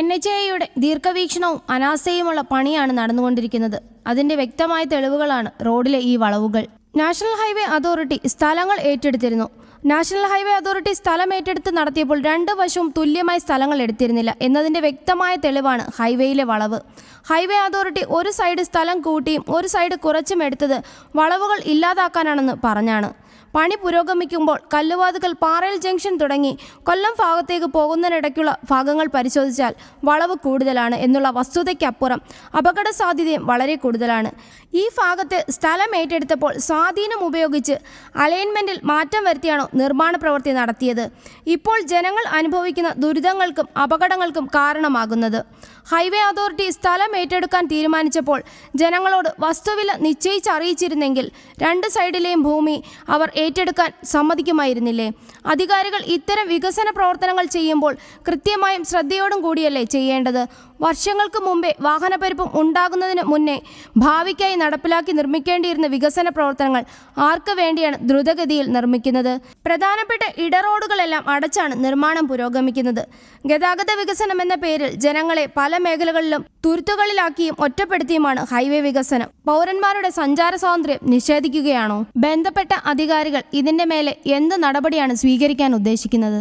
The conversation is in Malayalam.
എൻ എച്ച് ദീർഘവീക്ഷണവും അനാസ്ഥയുമുള്ള പണിയാണ് നടന്നുകൊണ്ടിരിക്കുന്നത്. അതിന്റെ വ്യക്തമായ തെളിവുകളാണ് റോഡിലെ ഈ വളവുകൾ. നാഷണൽ ഹൈവേ അതോറിറ്റി സ്ഥലങ്ങൾ ഏറ്റെടുത്തിരുന്നു. നാഷണൽ ഹൈവേ അതോറിറ്റി സ്ഥലം ഏറ്റെടുത്ത് നടത്തിയപ്പോൾ രണ്ട് വശവും തുല്യമായി സ്ഥലങ്ങൾ എടുത്തിരുന്നില്ല എന്നതിന്റെ വ്യക്തമായ തെളിവാണ് ഹൈവേയിലെ വളവ്. ഹൈവേ അതോറിറ്റി ഒരു സൈഡ് സ്ഥലം കൂട്ടിയും ഒരു സൈഡ് കുറച്ചും എടുത്തത് വളവുകൾ ഇല്ലാതാക്കാനാണെന്ന് പറഞ്ഞാണ്. പണി പുരോഗമിക്കുമ്പോൾ കല്ലുവാതുക്കൽ പാറയിൽ ജംഗ്ഷൻ തുടങ്ങി കൊല്ലം ഭാഗത്തേക്ക് പോകുന്നതിനിടയ്ക്കുള്ള ഭാഗങ്ങൾ പരിശോധിച്ചാൽ വളവ് കൂടുതലാണ് എന്നുള്ള വസ്തുതയ്ക്കപ്പുറം അപകട സാധ്യതയും വളരെ കൂടുതലാണ്. ഈ ഭാഗത്ത് സ്ഥലം ഏറ്റെടുത്തപ്പോൾ സ്വാധീനം ഉപയോഗിച്ച് അലൈൻമെന്റിൽ മാറ്റം വരുത്തിയാണോ നിർമ്മാണ പ്രവൃത്തി നടത്തിയത്. ഇപ്പോൾ ജനങ്ങൾ അനുഭവിക്കുന്ന ദുരിതങ്ങൾക്കും അപകടങ്ങൾക്കും കാരണമാകുന്നത്. ഹൈവേ അതോറിറ്റി സ്ഥലം ഏറ്റെടുക്കാൻ തീരുമാനിച്ചപ്പോൾ ജനങ്ങളോട് വസ്തുവില നിശ്ചയിച്ചറിയിച്ചിരുന്നെങ്കിൽ രണ്ട് സൈഡിലെയും ഭൂമി അവർ ഏറ്റെടുക്കാൻ സമ്മതിക്കുമായിരുന്നില്ലേ? അധികാരികൾ ഇത്തരം വികസന പ്രവർത്തനങ്ങൾ ചെയ്യുമ്പോൾ കൃത്യമായും ശ്രദ്ധയോടും കൂടിയല്ലേ ചെയ്യേണ്ടത്? വർഷങ്ങൾക്ക് മുമ്പേ വാഹനപ്പെരുപ്പം ഉണ്ടാകുന്നതിന് മുന്നേ ഭാവിക്കായി നടപ്പിലാക്കി നിർമ്മിക്കേണ്ടിയിരുന്ന വികസന പ്രവർത്തനങ്ങൾ ആർക്ക് വേണ്ടിയാണ് ദ്രുതഗതിയിൽ നിർമ്മിക്കുന്നത്? പ്രധാനപ്പെട്ട ഇടറോഡുകളെല്ലാം അടച്ചാണ് നിർമ്മാണം പുരോഗമിക്കുന്നത്. ഗതാഗത വികസനം എന്ന പേരിൽ ജനങ്ങളെ പല മേഖലകളിലും തുരുത്തുകളിലാക്കിയും ഒറ്റപ്പെടുത്തിയുമാണ് ഹൈവേ വികസനം. പൗരന്മാരുടെ സഞ്ചാര സ്വാതന്ത്ര്യം നിഷേധിക്കുകയാണോ? ബന്ധപ്പെട്ട അധികാരികൾ ഇതിന്റെ മേലെ എന്ത് നടപടിയാണ് സ്വീകരിക്കാൻ ഉദ്ദേശിക്കുന്നത്?